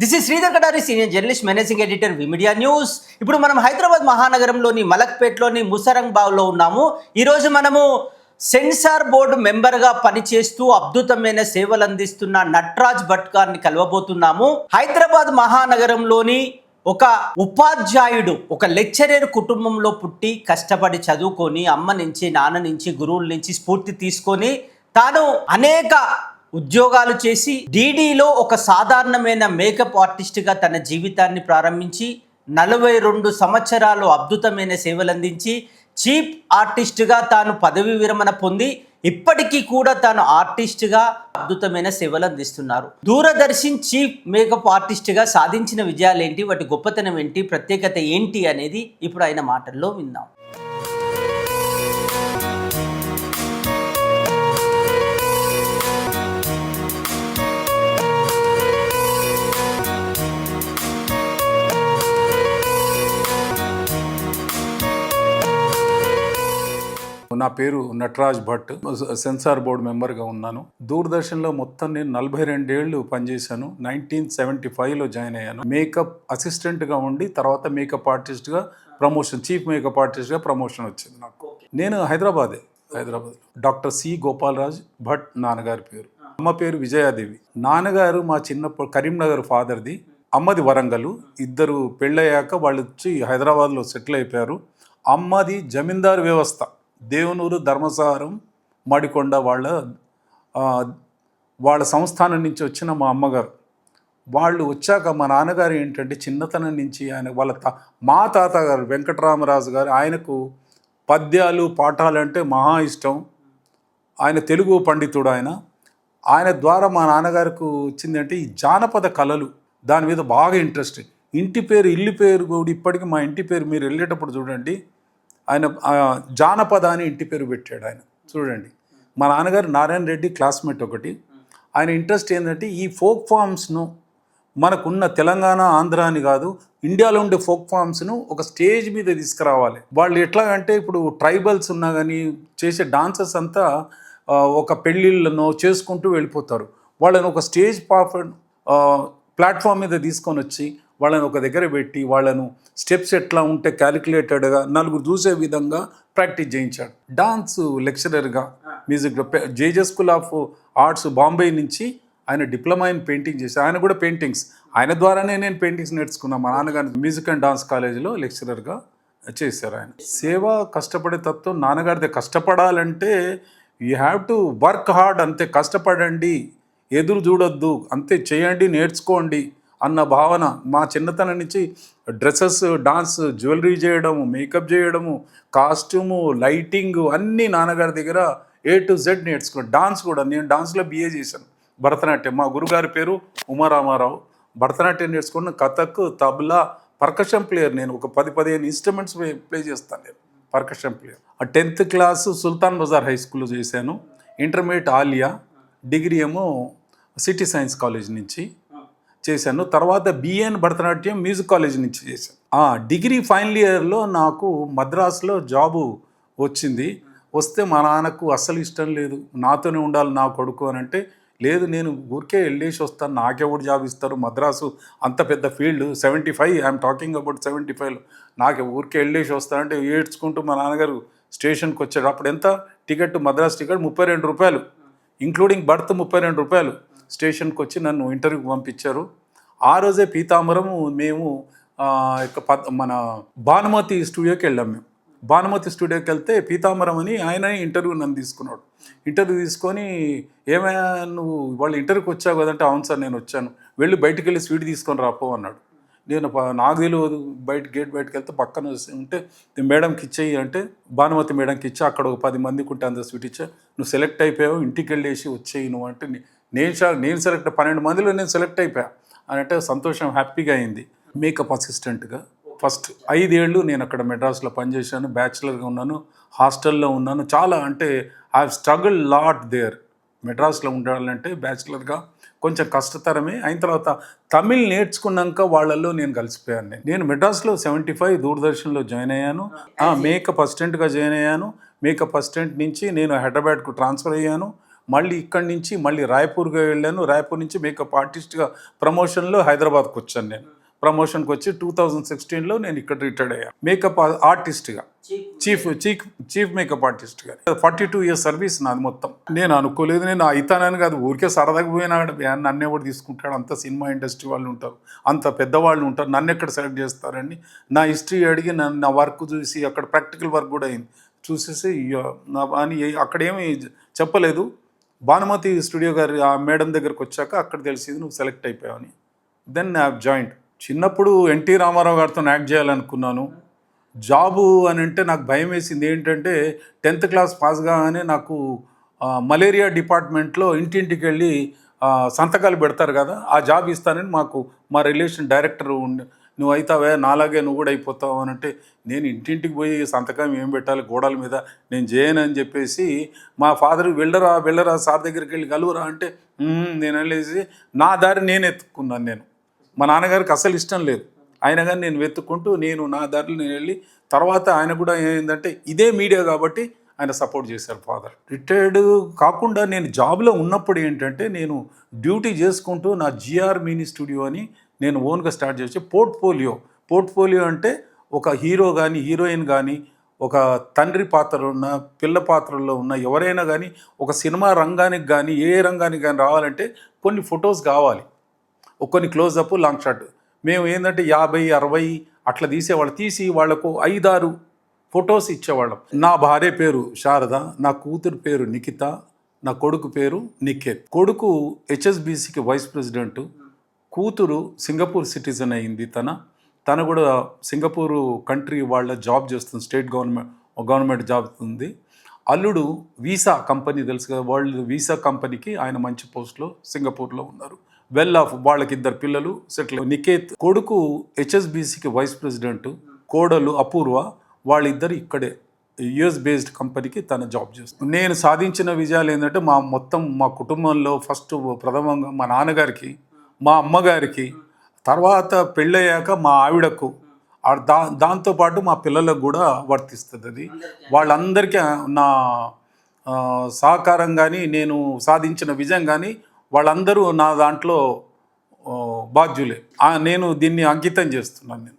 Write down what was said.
This is Sridhar Katari senior journalist managing editor V Media news ఇప్పుడు మనం హైదరాబాద్ మహానగరంలోని మలక్పేట్లోని ముసరంగ్ బావ్లో ఉన్నాము ఈరోజు మనము సెన్సార్ బోర్డు మెంబర్గా పనిచేస్తూ అద్భుతమైన సేవలు అందిస్తున్న నట్రాజ్ భట్కార్ని కలవబోతున్నాము. హైదరాబాద్ మహానగరంలోని ఒక ఉపాధ్యాయుడు ఒక లెక్చరర్ కుటుంబంలో పుట్టి కష్టపడి చదువుకొని అమ్మ నుంచి నాన్న నుంచి గురువుల నుంచి స్ఫూర్తి తీసుకొని తాను అనేక ఉద్యోగాలు చేసి డీడీలో ఒక సాధారణమైన మేకప్ ఆర్టిస్ట్గా తన జీవితాన్ని ప్రారంభించి నలభై రెండు సంవత్సరాలు అద్భుతమైన సేవలందించి చీఫ్ ఆర్టిస్ట్గా తాను పదవి విరమణ పొంది ఇప్పటికీ కూడా తాను ఆర్టిస్ట్గా అద్భుతమైన సేవలు అందిస్తున్నారు. దూరదర్శన్ చీఫ్ మేకప్ ఆర్టిస్ట్గా సాధించిన విజయాలు ఏంటి వాటి గొప్పతనం ఏంటి? ప్రత్యేకత ఏంటి? అనేది ఇప్పుడు ఆయన మాటల్లో విందాం. నా పేరు నటరాజ్ భట్. సెన్సార్ బోర్డు మెంబర్గా ఉన్నాను. దూరదర్శన్లో మొత్తం నేను నలభై రెండేళ్ళు పనిచేశాను. నైన్టీన్ సెవెంటీ ఫైవ్లో జాయిన్ అయ్యాను. మేకప్ అసిస్టెంట్గా ఉండి తర్వాత మేకప్ ఆర్టిస్ట్గా ప్రమోషన్ చీఫ్ మేకప్ ఆర్టిస్ట్గా ప్రమోషన్ వచ్చింది నాకు. నేను హైదరాబాదే హైదరాబాద్. డాక్టర్ సి గోపాలరాజ్ భట్ నాన్నగారి పేరు. అమ్మ పేరు విజయాదేవి. నాన్నగారు మా చిన్నప్పుడు కరీంనగర్ ఫాదర్ది. అమ్మది వరంగల్. ఇద్దరు పెళ్ళయ్యాక వాళ్ళు వచ్చి హైదరాబాద్లో సెటిల్ అయిపోయారు. అమ్మది జమీందారు వ్యవస్థ. దేవునూరు ధర్మసారం మడికొండ వాళ్ళ వాళ్ళ సంస్థానం నుంచి వచ్చిన మా అమ్మగారు. వాళ్ళు వచ్చాక మా నాన్నగారు ఏంటంటే చిన్నతనం నుంచి ఆయన వాళ్ళ తా మా తాతగారు వెంకటరామరాజు గారు ఆయనకు పద్యాలు పాఠాలు అంటే మహా ఇష్టం. ఆయన తెలుగు పండితుడు ఆయన. ఆయన ద్వారా మా నాన్నగారికి వచ్చిందంటే ఈ జానపద కళలు దాని మీద బాగా ఇంట్రెస్ట్. ఇంటి పేరు ఇల్లు పేరు కూడా ఇప్పటికీ మా ఇంటి పేరు మీరు వెళ్ళేటప్పుడు చూడండి ఆయన ఆ, జానపద అని ఇంటి పేరు పెట్టాడు ఆయన. చూడండి. మా నాన్నగారు నారాయణ రెడ్డి క్లాస్మేట్ ఒకటి. ఆయన ఇంట్రెస్ట్ ఏంటంటే ఈ ఫోక్ ఫామ్స్ను మనకున్న తెలంగాణ ఆంధ్ర అని కాదు ఇండియాలో ఉండే ఫోక్ ఫామ్స్ను ఒక స్టేజ్ మీద తీసుకురావాలి. వాళ్ళు ఎట్లాగంటే ఇప్పుడు ట్రైబల్స్ ఉన్నా కానీ చేసే డాన్సర్స్ అంతా ఒక పెళ్ళిళ్ళను చేసుకుంటూ వెళ్ళిపోతారు. వాళ్ళని ఒక స్టేజ్ పాఫ్ ప్లాట్ఫామ్ మీద తీసుకొని వచ్చి వాళ్ళని ఒక దగ్గర పెట్టి వాళ్ళను స్టెప్స్ ఎట్లా ఉంటే క్యాలిక్యులేటెడ్గా నలుగురు చూసే విధంగా ప్రాక్టీస్ చేయించాడు. డాన్స్ లెక్చరర్గా music JJ school of arts Bombay నుంచి ఆయన డిప్లొమా ఇన్ పెయింటింగ్ చేశారు ఆయన కూడా పెయింటింగ్స్. ఆయన ద్వారానే నేను పెయింటింగ్స్ నేర్చుకున్నాను మా నాన్నగారి మ్యూజిక్ అండ్ డాన్స్ కాలేజీలో లెక్చరర్గా చేశారు ఆయన. సేవ కష్టపడే తత్వం నాన్నగారిది. కష్టపడాలంటే you have to work hard అంతే. కష్టపడండి. ఎదురు చూడొద్దు. అంతే. చేయండి నేర్చుకోండి. అన్న భావన మా చిన్నతనం నుంచి డ్రెస్సెస్ డాన్స్ జ్యువెలరీ చేయడము మేకప్ చేయడము కాస్ట్యూము లైటింగ్ అన్నీ నాన్నగారి దగ్గర ఏ టు జెడ్ నేర్చుకున్నాను. డాన్స్ కూడా నేను డాన్స్లో బిఏ చేశాను. భరతనాట్యం. మా గురుగారి పేరు ఉమారామారావు. భరతనాట్యం నేర్చుకున్న కథక్ తబలా పర్కషన్ ప్లేయర్ నేను. ఒక పది పదిహేను ఇన్స్ట్రుమెంట్స్ ప్లే చేస్తాను నేను పర్కషన్ ప్లేయర్. ఆ tenth class Sultan Bazar high స్కూల్లో చేశాను. ఇంటర్మీడియట్ ఆలియా డిగ్రీ ఏమో సిటీ సైన్స్ కాలేజ్ నుంచి. చేశాను. తర్వాత బిఎన్ భరతనాట్యం మ్యూజిక్ కాలేజ్ నుంచి చేశాను. ఆ డిగ్రీ ఫైనల్ ఇయర్లో నాకు మద్రాసులో జాబు వచ్చింది. వస్తే మా నాన్నకు అస్సలు ఇష్టం లేదు. నాతోనే ఉండాలి నా కొడుకు అని అంటే లేదు నేను ఊరికే వెళ్ళేసి వస్తాను. నాకెవడు జాబ్ ఇస్తారు. మద్రాసు అంత పెద్ద field seventy five I'm talking about seventy ఫైవ్లో నాకు ఊరికే వెళ్ళేసి వస్తానంటే ఏడ్చుకుంటూ మా నాన్నగారు స్టేషన్కి వచ్చాడు అప్పుడు ఎంత? టికెట్ మద్రాస్ టికెట్ ముప్పై రెండు రూపాయలు. ఇంక్లూడింగ్ బర్త్ ముప్పై రెండు రూపాయలు. స్టేషన్కి వచ్చి నన్ను ఇంటర్వ్యూకి పంపించారు. ఆ రోజే పీతాంబరము మేము మన భానుమతి స్టూడియోకి వెళ్ళాం మేము. భానుమతి స్టూడియోకి వెళ్తే పీతాంబరం అని ఆయన ఇంటర్వ్యూ నన్ను తీసుకున్నాడు. ఇంటర్వ్యూ తీసుకొని ఏమైనా నువ్వు వాళ్ళు ఇంటర్వ్యూకి వచ్చావు కదంటే అవును సార్ నేను వచ్చాను. వెళ్ళి బయటికి వెళ్ళి స్వీట్ తీసుకొని రాపో అన్నాడు. నేను ప- నాకు తెలియదు బయట గేట్ బయటకు వెళ్తే పక్కన ఉంటే మేడంకి ఇచ్చేయి అంటే భానుమతి మేడంకి ఇచ్చా అక్కడ ఒక పది మందికి ఉంటే అంత స్వీట్ ఇచ్చా నువ్వు సెలెక్ట్ అయిపోయావు ఇంటికి వెళ్ళేసి వచ్చేయి నువ్వు అంటే నేను నేను సెలెక్ట్ పన్నెండు మందిలో నేను సెలెక్ట్ అయిపోయా. అని అంటే సంతోషం హ్యాపీగా అయింది. మేకప్ అసిస్టెంట్గా. ఫస్ట్ ఐదేళ్ళు నేను అక్కడ మెడ్రాస్లో పనిచేశాను. బ్యాచిలర్గా ఉన్నాను. హాస్టల్లో ఉన్నాను. చాలా అంటే ఐ స్ట్రగుల్ లాట్ దేర్. మెడ్రాస్లో ఉండాలంటే బ్యాచిలర్గా కొంచెం కష్టతరమే. అయిన తర్వాత తమిళ్ నేర్చుకున్నాక వాళ్ళల్లో నేను కలిసిపోయాను నేను నేను మెడ్రాస్లో సెవెంటీ ఫైవ్ దూరదర్శన్లో జాయిన్ అయ్యాను. మేకప్ అసిస్టెంట్గా జాయిన్ అయ్యాను. మేకప్ అసిస్టెంట్ నుంచి నేను హైదరాబాద్కు ట్రాన్స్ఫర్ అయ్యాను. మళ్ళీ ఇక్కడి నుంచి మళ్ళీ రాయపూర్గా వెళ్ళాను. రాయపూర్ నుంచి మేకప్ ఆర్టిస్ట్గా ప్రమోషన్లో హైదరాబాద్కి వచ్చాను నేను. ప్రమోషన్కి వచ్చి టూ థౌజండ్ సిక్స్టీన్లో నేను ఇక్కడ రిటైర్డ్ అయ్యాను మేకప్ ఆర్టిస్ట్గా. చీఫ్ చీఫ్ చీఫ్ మేకప్ ఆర్టిస్ట్గా ఫార్టీ టూ ఇయర్స్ సర్వీస్ నాది మొత్తం. నేను అనుకోలేదు నేను అయితానని కాదు ఊరికే సరదాగా పోయినా నన్ను ఎవరు తీసుకుంటాడు? అంత సినిమా ఇండస్ట్రీ వాళ్ళు ఉంటారు. అంత పెద్దవాళ్ళు ఉంటారు. నన్ను ఎక్కడ సెలెక్ట్ చేస్తారండి? నా హిస్టరీ అడిగి నన్ను నా వర్క్ చూసి అక్కడ ప్రాక్టికల్ వర్క్ కూడా అయింది. చూసేసి "అయ్యో, నా అని అక్కడేమి చెప్పలేదు. భానుమతి స్టూడియో గారి ఆ మేడం దగ్గరకు వచ్చాక అక్కడ తెలిసింది నువ్వు సెలెక్ట్ అయిపోయావని. దెన్ ఐ జాయింట్ చిన్నప్పుడు ఎన్టీ రామారావు గారితో యాక్ట్ చేయాలనుకున్నాను. జాబు అని అంటే నాకు భయం వేసింది. ఏంటంటే టెన్త్ క్లాస్ పాస్ కాగానే నాకు మలేరియా డిపార్ట్మెంట్లో ఇంటింటికి వెళ్ళి సంతకాలు పెడతారు కదా ఆ జాబ్ ఇస్తానని మాకు మా రిలేషన్ డైరెక్టర్ ఉండి నువ్వు అవుతావే నాలాగే నువ్వు కూడా అయిపోతావు అని అంటే నేను ఇంటింటికి పోయి సంతకం ఏం పెట్టాలి గోడల మీద నేను చేయను అని చెప్పేసి మా ఫాదర్ వెళ్ళరా వెళ్ళరా సార్ దగ్గరికి వెళ్ళి కలువురా అంటే నేను వెళ్ళేసి నా దారి నేను ఎత్తుకున్నాను నేను. మా నాన్నగారికి అసలు ఇష్టం లేదు. ఆయన కానీ నేను వెతుక్కుంటూ నేను నా దారిలో నేను వెళ్ళి తర్వాత ఆయన కూడా ఏంటంటే ఇదే మీడియా కాబట్టి ఆయన సపోర్ట్ చేశారు ఫాదర్. రిటైర్డ్ కాకుండా నేను జాబ్లో ఉన్నప్పుడు ఏంటంటే నేను డ్యూటీ చేసుకుంటూ నా జిఆర్ మినీ స్టూడియో అని నేను ఓన్గా స్టార్ట్ చేసి పోర్ట్ఫోలియో. పోర్ట్ఫోలియో అంటే ఒక హీరో కానీ హీరోయిన్ కానీ ఒక తండ్రి పాత్రలో ఉన్న పిల్ల పాత్రలో ఉన్న ఎవరైనా కానీ ఒక సినిమా రంగానికి కానీ ఏ రంగానికి కానీ రావాలంటే కొన్ని ఫొటోస్ కావాలి. కొన్ని క్లోజప్ లాంగ్ షాట్. మేము ఏంటంటే యాభై అరవై అట్లా తీసేవాళ్ళం. తీసి వాళ్ళకు ఐదారు ఫొటోస్ ఇచ్చేవాళ్ళం. నా భార్య పేరు శారద నా కూతురు పేరు నిఖిత నా కొడుకు పేరు నిఖేత్ కొడుకు హెచ్ఎస్బిసికి వైస్ ప్రెసిడెంట్ కూతురు సింగపూర్ సిటిజన్ అయింది తన. తను కూడా సింగపూరు కంట్రీ వాళ్ళ జాబ్ చేస్తుంది స్టేట్ గవర్నమెంట్ గవర్నమెంట్ జాబ్ ఉంది. అల్లుడు వీసా కంపెనీ తెలుసు కదా వరల్డ్ వీసా కంపెనీకి ఆయన మంచి పోస్ట్లో సింగపూర్లో ఉన్నారు. వెల్ ఆఫ్ వాళ్ళకి ఇద్దరు పిల్లలు సెటిల్. నికేత్ కొడుకు హెచ్ఎస్బిసికి వైస్ ప్రెసిడెంట్ కోడలు అపూర్వ వాళ్ళిద్దరు ఇక్కడే యుఎస్ బేస్డ్ కంపెనీకి తన జాబ్ చేస్తుంది నేను సాధించిన విజయాలు ఏంటంటే మా మొత్తం మా కుటుంబంలో ఫస్ట్ ప్రథమంగా మా నాన్నగారికి మా అమ్మగారికి తర్వాత పెళ్ళయ్యాక మా ఆవిడకు దా దాంతోపాటు మా పిల్లలకు కూడా వర్తిస్తుంది అది. వాళ్ళందరికీ నా సహకారం కానీ నేను సాధించిన విజయం కానీ వాళ్ళందరూ నా దాంట్లో బాధ్యులే. నేను దీన్ని అంకితం చేస్తున్నాను నేను.